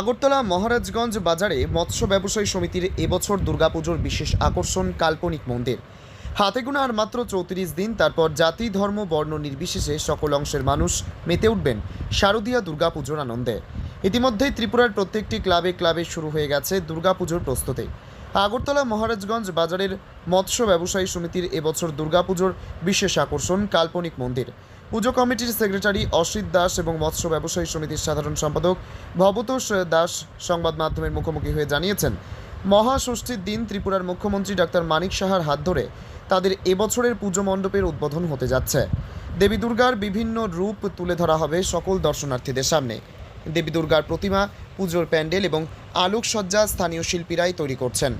আগরতলা মহারাজগঞ্জ বাজারে মৎস্য ব্যবসায়ী সমিতির এবছর দুর্গাপুজোর বিশেষ আকর্ষণ কাল্পনিক মন্দির। হাতে গোনা আর মাত্র চৌত্রিশ দিন, তারপর জাতি, ধর্ম, বর্ণ নির্বিশেষে সকল অংশের মানুষ মেতে উঠবেন শারদীয়া দুর্গাপুজোর আনন্দে। ইতিমধ্যেই ত্রিপুরার প্রত্যেকটি ক্লাবে ক্লাবে শুরু হয়ে গেছে দুর্গাপুজোর প্রস্তুতি। আগরতলা মহারাজগঞ্জ বাজারের মৎস্য ব্যবসায়ী সমিতির এবছর দুর্গাপুজোর বিশেষ আকর্ষণ কাল্পনিক মন্দির। পুজো কমিটির সেক্রেটারি অসিত দাস এবং মৎস্য ব্যবসায়ী সমিতির সাধারণ সম্পাদক ভবতোষ দাস সংবাদ মাধ্যমের মুখোমুখি হয়ে জানিয়েছেন, মহাষষ্ঠীর দিন ত্রিপুরার মুখ্যমন্ত্রী ডাক্তার মানিক সাহার হাত ধরে তাদের এবছরের পুজো মণ্ডপের উদ্বোধন হতে যাচ্ছে। দেবী দুর্গার বিভিন্ন রূপ তুলে ধরা হবে সকল দর্শনার্থীদের সামনে। দেবী দুর্গার প্রতিমা, পুজোর প্যান্ডেল এবং আলোকসজ্জা স্থানীয় শিল্পীরাই তৈরি করছেন।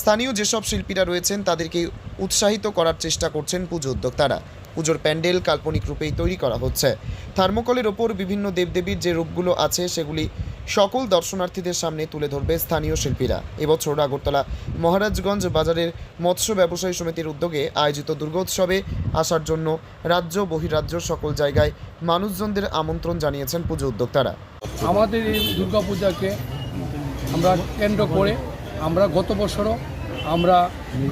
স্থানীয় যেসব শিল্পীরা রয়েছেন তাদেরকে উৎসাহিত করার চেষ্টা করছেন পুজো উদ্যোক্তারা। পুজোর প্যান্ডেল কাল্পনিক রূপেই তৈরি করা হচ্ছে। থার্মোকলের ওপর বিভিন্ন দেবদেবীর যে রূপগুলো আছে, সেগুলি সকল দর্শনার্থীদের সামনে তুলে ধরবে স্থানীয় শিল্পীরা। এবছর আগরতলা মহারাজগঞ্জ বাজারের মৎস্য ব্যবসায়ী সমিতির উদ্যোগে আয়োজিত দুর্গোৎসবে আসার জন্য রাজ্য বহিরাজ্য সকল জায়গায় মানুষজনদের আমন্ত্রণ জানিয়েছেন পুজো উদ্যোক্তারা। আমাদের এই দুর্গাপূজাকে আমরা কেন্দ্র করে আমরা গত বছরও আমরা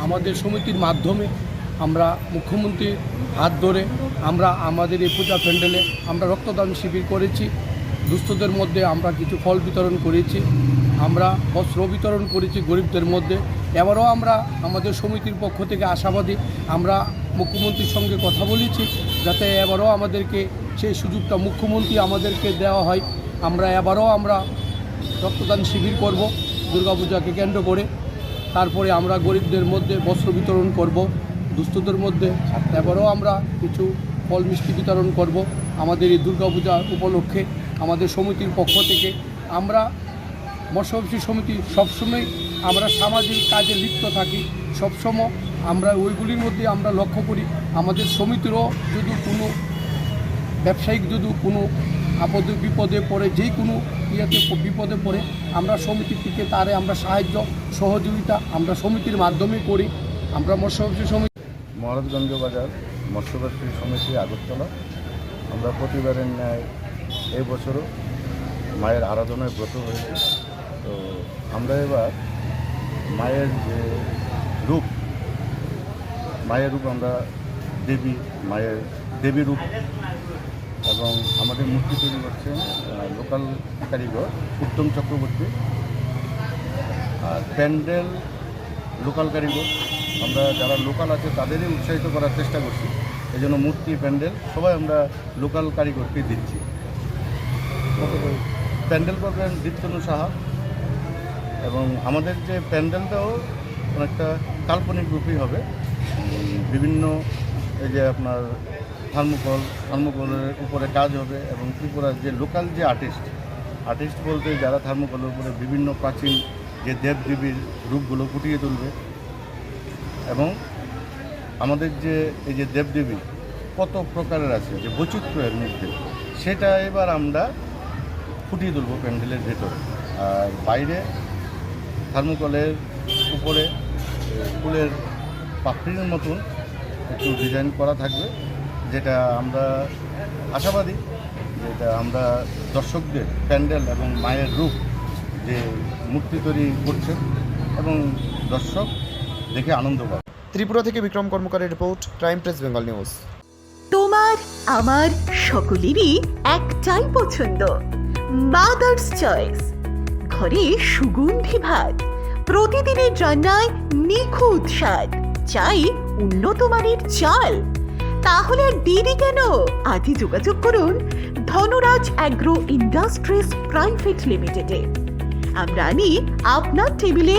আমাদের সমিতির মাধ্যমে আমরা মুখ্যমন্ত্রীর হাত ধরে আমরা আমাদের এই পূজা প্যান্ডেলে আমরা রক্তদান শিবির করেছি। দুস্থদের মধ্যে আমরা কিছু ফল বিতরণ করেছি। আমরা বস্ত্র বিতরণ করেছি গরিবদের মধ্যে। এবারও আমরা আমাদের সমিতির পক্ষ থেকে আশাবাদী আমরা মুখ্যমন্ত্রীর সঙ্গে কথা বলেছি যাতে এবারও আমাদেরকে সেই সুযোগটা মুখ্যমন্ত্রী আমাদেরকে দেওয়া হয়। আমরা এবারও আমরা রক্তদান শিবির করব, দুর্গাপূজাকে কেন্দ্র করে। তারপরে আমরা গরিবদের মধ্যে বস্ত্র বিতরণ করব। দুস্থদের মধ্যে এবারও আমরা কিছু ফল মিষ্টি বিতরণ করব আমাদের এই দুর্গাপূজা উপলক্ষে আমাদের সমিতির পক্ষ থেকে। আমরা মৎস্যব্যবসী সমিতি সবসময় আমরা সামাজিক কাজে লিপ্ত থাকি, সবসময় আমরা ওইগুলির মধ্যে আমরা লক্ষ্য করি। আমাদের সমিতিরও যদি কোনো ব্যবসায়িক যদি কোনো আপদে বিপদে পড়ে, যে কোনো ইয়েতে বিপদে পড়ে, আমরা সমিতি থেকে তারে আমরা সাহায্য, সহযোগিতা আমরা সমিতির মাধ্যমে করি। আমরা মৎস্যব্যবসী সমিতি মহারাজগঞ্জ বাজার মৎস্যব্যবসায়ী সমিতি আগরতলা। আমরা প্রতিবারের ন্যায় এই বছরও মায়ের আরাধনায় ব্রত হয়েছে। তো আমরা এবার মায়ের যে রূপ, মায়ের রূপ আমরা দেবী, মায়ের দেবী রূপ এবং আমাদের মূর্তি তৈরি করছেন লোকাল কারিগর উত্তম চক্রবর্তী আর প্যান্ডেল লোকাল কারিগর আমরা যারা লোকাল আছে, তাদেরই উৎসাহিত করার চেষ্টা করছি। এই জন্য মূর্তি, প্যান্ডেল, সবাই আমরা লোকাল কারিগরকে দিচ্ছি। প্যান্ডেল করবেন দীপ্তনু সাহা। এবং আমাদের যে প্যান্ডেলটাও অনেকটা কাল্পনিক রূপেই হবে। বিভিন্ন এই যে আপনার থার্মোকল থার্মোকলের উপরে কাজ হবে এবং ত্রিপুরার যে লোকাল যে আর্টিস্ট আর্টিস্ট বলতে যারা থার্মোকলের উপরে বিভিন্ন প্রাচীন যে দেবদেবীর রূপগুলো ফুটিয়ে তুলবে এবং আমাদের যে, এই যে দেবদেবী, কত প্রকারের আছে, যে বৈচিত্র্যের মধ্যে, সেটা এবার আমরা ফুটিয়ে তুলব প্যান্ডেলের ভেতরে। আর বাইরে থার্মোকলের উপরে ফুলের পাপড়ির মতন একটু ডিজাইন করা থাকবে, যেটা আমরা আশাবাদী, যেটা আমরা দর্শকদের, প্যান্ডেল এবং মায়ের রূপ যে মূর্তি তৈরি করছে এবং দর্শক দেখে আনন্দ পাবে। ত্রিপুরা থেকে Bikram কর্মকারের report, crime press Bengal news. তোমার, আমার সকলেরই একটাই পছন্দ মাদার্স চয়েস ঘরে সুগন্ধি ভাত, প্রতিদিনের রান্নায় নিখুঁত স্বাদ, চাই উন্নত মানের চাল। তাহলে আর দেরি কেন? আজই যোগাযোগ করুন ধনরাজ অ্যাগ্রো ইন্ডাস্ট্রিজ প্রাইভেট লিমিটেডে। আমরা আনি আপনার টেবিলে